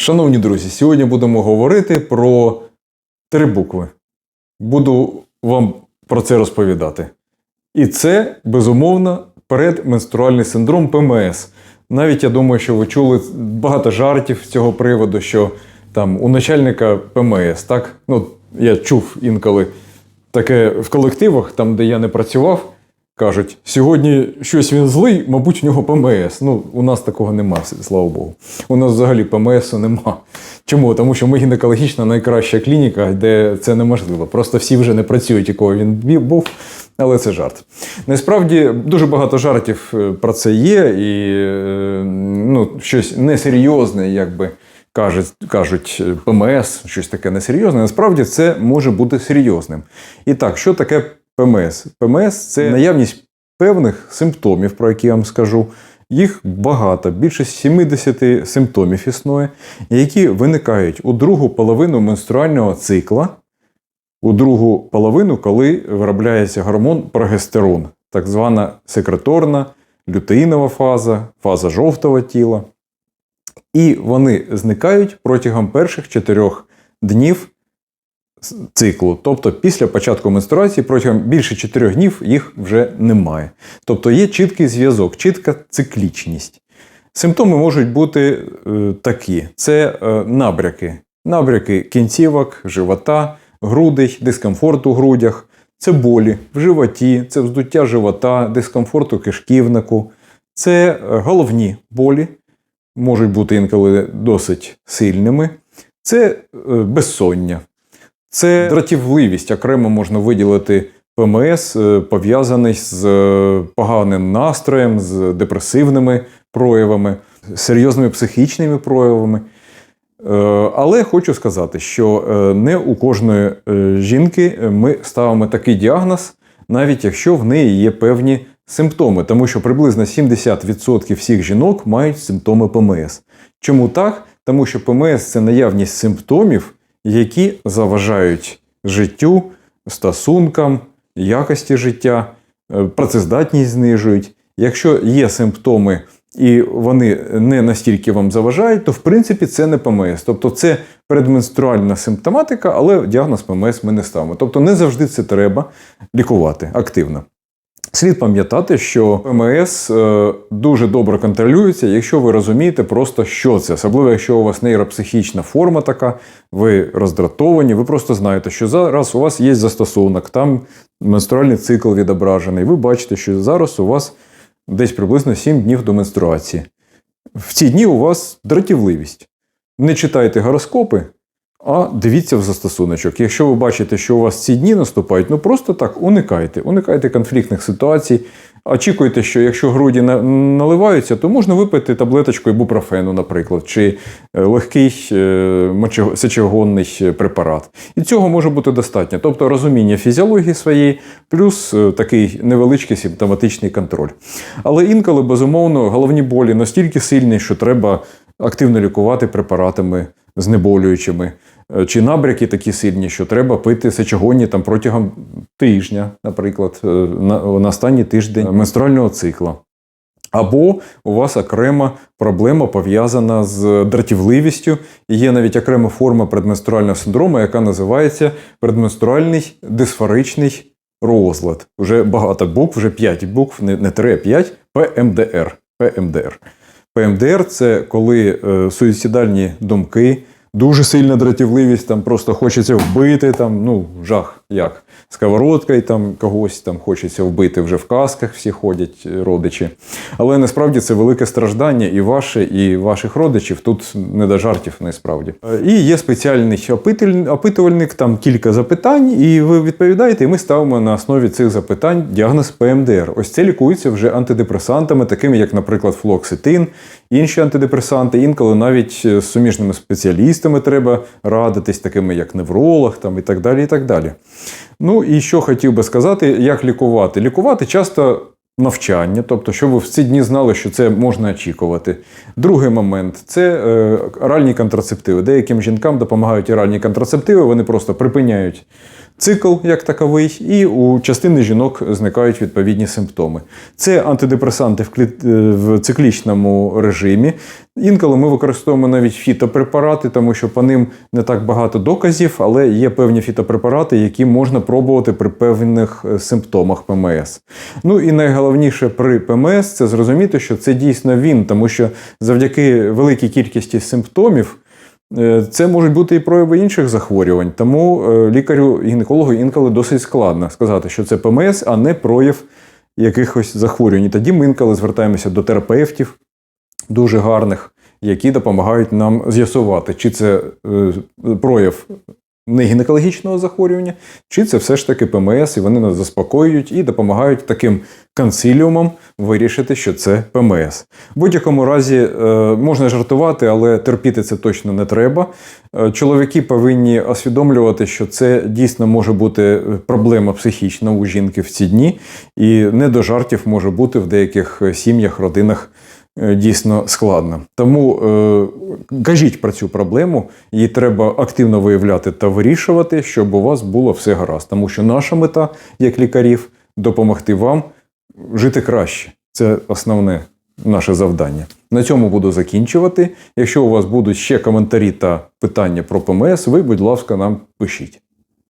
Шановні друзі, сьогодні будемо говорити про три букви. Буду вам про це розповідати. І це, безумовно, передменструальний синдром ПМС. Навіть я думаю, що ви чули багато жартів з цього приводу, що там у начальника ПМС, так? Ну, я чув інколи таке в колективах, там, де я не працював, кажуть, сьогодні щось він злий, мабуть, в нього ПМС. Ну, у нас такого нема, слава Богу. У нас взагалі ПМСу нема. Чому? Тому що ми гінекологічна найкраща клініка, де це неможливо. Просто всі вже не працюють, якого він був, але це жарт. Насправді дуже багато жартів е, про це є, і е, ну, щось несерйозне, якби кажуть, кажуть е, ПМС, щось таке несерйозне. Насправді це може бути серйозним. І так, що таке ПМС? ПМС це наявність певних симптомів, про які я вам скажу. Їх багато, більше 70 симптомів існує, які виникають у другу половину менструального цикла, у другу половину, коли виробляється гормон прогестерон, так звана секреторна лютеїнова фаза, фаза жовтого тіла. І вони зникають протягом перших чотирьох днів с- циклу. Тобто після початку менструації протягом більше 4 днів їх вже немає. Тобто є чіткий зв'язок, чітка циклічність. Симптоми можуть бути е, такі: це е, набряки, набряки кінцівок, живота, грудей, дискомфорт у грудях, це болі в животі, це вздуття живота, дискомфорт у кишківнику, це е, головні болі, можуть бути інколи досить сильними, це е, безсоння, це дратівливість. Окремо можна виділити ПМС, е, пов'язаний з е, поганим настроєм, з депресивними проявами, серйозними психічними проявами. Е, Але хочу сказати, що не у кожної жінки ми ставимо такий діагноз, навіть якщо в неї є певні симптоми, тому що приблизно 70% всіх жінок мають симптоми ПМС. Чому так? Тому що ПМС це наявність симптомів, які заважають життю, стосункам, якості життя, е, працездатність знижують. Якщо є симптоми і вони не настільки вам заважають, то в принципі це не ПМС. Тобто це передменструальна симптоматика, але діагноз ПМС ми не ставимо. Тобто не завжди це треба лікувати активно. Слід пам'ятати, що ПМС е, дуже добре контролюється, якщо ви розумієте просто, що це, особливо якщо у вас нейропсихічна форма така, ви роздратовані, ви просто знаєте, що зараз у вас є застосунок, там менструальний цикл відображений. Ви бачите, що зараз у вас десь приблизно 7 днів до менструації. В ці дні у вас дратівливість. Не читайте гороскопи, а дивіться в застосуночок. Якщо ви бачите, що у вас ці дні наступають, ну просто так уникайте. Уникайте конфліктних ситуацій. Очікуйте, що якщо груді на- наливаються, то можна випити таблеточку ібупрофену, наприклад, чи е, легкий е, сечогонний препарат. І цього може бути достатньо. Тобто розуміння фізіології своєї, плюс е, такий невеличкий симптоматичний контроль. Але інколи, безумовно, головні болі настільки сильні, що треба активно лікувати препаратами знеболюючими. Е, Чи набряки такі сильні, що треба пити сечогонні там протягом тижня, наприклад, е, на, на останній тиждень менструального цикла. Або у вас окрема проблема пов'язана з дратівливістю. І є навіть окрема форма предменструального синдрому, яка називається предменструальний дисфоричний розлад. Вже багато букв, вже 5 букв, не 3, а 5, ПМДР. ПМДР. ПМДР це коли е, суїцидальні думки, дуже сильна дратівливість, там просто хочеться вбити, там, ну, жах як. Сковородкою там когось там хочеться вбити, вже в касках всі ходять е, родичі. Але насправді це велике страждання і ваше, і ваших родичів. Тут не до жартів насправді. Е, І є спеціальний опитувальник, там кілька запитань, і ви відповідаєте, і ми ставимо на основі цих запитань діагноз ПМДР. Ось це лікується вже антидепресантами, такими як, наприклад, флоксетин, інші антидепресанти. Інколи навіть е, з суміжними спеціалістами треба радитись, такими як невролог там, і так далі. і так далі. Ну і що хотів би сказати, як лікувати? Лікувати часто навчання, тобто, щоб ви в ці дні знали, що це можна очікувати. Другий момент це е, оральні контрацептиви. Деяким жінкам допомагають оральні контрацептиви, вони просто припиняють цикл як таковий, і у частини жінок зникають відповідні симптоми. Це антидепресанти е, в циклічному режимі. Інколи ми використовуємо навіть фітопрепарати, тому що по ним не так багато доказів, але є певні фітопрепарати, які можна пробувати при певних е, симптомах ПМС. Ну і найголовніше при ПМС це зрозуміти, що це дійсно він, тому що завдяки великій кількості симптомів. Е, Це можуть бути і прояви інших захворювань, тому е, лікарю-гінекологу інколи досить складно сказати, що це ПМС, а не прояв якихось захворювань. І тоді ми інколи звертаємося до терапевтів дуже гарних, які допомагають нам з'ясувати, чи це е, прояв не гінекологічного захворювання, чи це все ж таки ПМС, і вони нас заспокоюють і допомагають таким консиліумам вирішити, що це ПМС. В будь-якому разі е, можна жартувати, але терпіти це точно не треба. Е, Чоловіки повинні усвідомлювати, що це дійсно може бути проблема психічна у жінки в ці дні, і не до жартів може бути в деяких сім'ях, родинах дійсно складно. Тому е, кажіть про цю проблему, її треба активно виявляти та вирішувати, щоб у вас було все гаразд. Тому що наша мета, як лікарів, допомогти вам жити краще. Це основне наше завдання. На цьому буду закінчувати. Якщо у вас будуть ще коментарі та питання про ПМС, ви, будь ласка, нам пишіть.